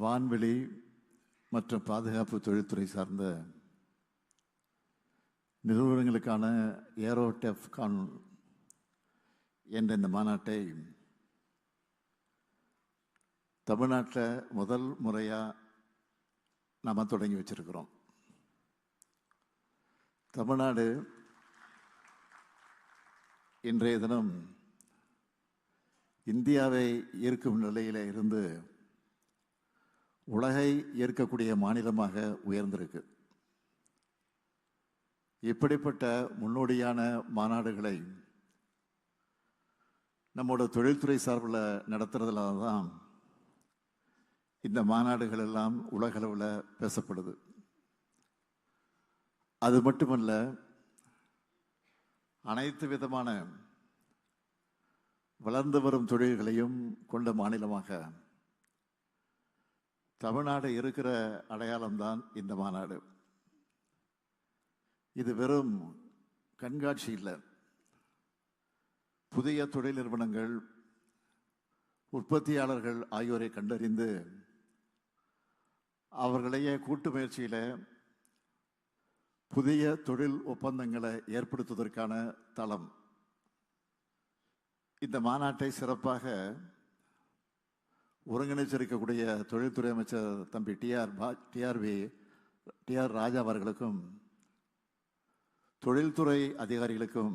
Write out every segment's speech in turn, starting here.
வான்வெளி மற்றும் பாதுகாப்பு தொழில்துறை சார்ந்த நிறுவனங்களுக்கான ஏரோடெஃப்கான் என்ற இந்த மாநாட்டை தமிழ்நாட்டில் முதல் முறையாக நாம் தொடங்கி வச்சிருக்கிறோம். தமிழ்நாடு இன்றைய தினம் இந்தியாவை ஈர்க்கும் நிலையில் இருந்து உலகை ஏற்கக்கூடிய மாநிலமாக உயர்ந்திருக்கு. இப்படிப்பட்ட முன்னோடியான மாநாடுகளை நம்மோட தொழில்துறை சார்பில் நடத்துறதுல தான் இந்த மாநாடுகள் எல்லாம் உலகளவில் பேசப்படுது. அது மட்டுமல்ல அனைத்து விதமான வளர்ந்து வரும் தொழில்களையும் கொண்ட மாநிலமாக தமிழ்நாடு இருக்கிற அடையாளம்தான் இந்த மாநாடு. இது வெறும் கண்காட்சி இல்லை. புதிய தொழில் நிறுவனங்கள் உற்பத்தியாளர்கள் ஆகியோரை கண்டறிந்து அவர்களையே கூட்டு முயற்சியில் புதிய தொழில் ஒப்பந்தங்களை ஏற்படுத்துவதற்கான தளம். இந்த மாநாட்டை சிறப்பாக ஒருங்கிணைச்சிருக்கக்கூடிய தொழில்துறை அமைச்சர் தம்பி டிஆர் பா டிஆர்வி டிஆர் ராஜா அவர்களுக்கும் தொழில்துறை அதிகாரிகளுக்கும்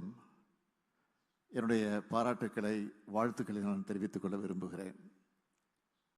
என்னுடைய பாராட்டுக்களை வாழ்த்துக்களை நான் தெரிவித்துக் கொள்ள விரும்புகிறேன்.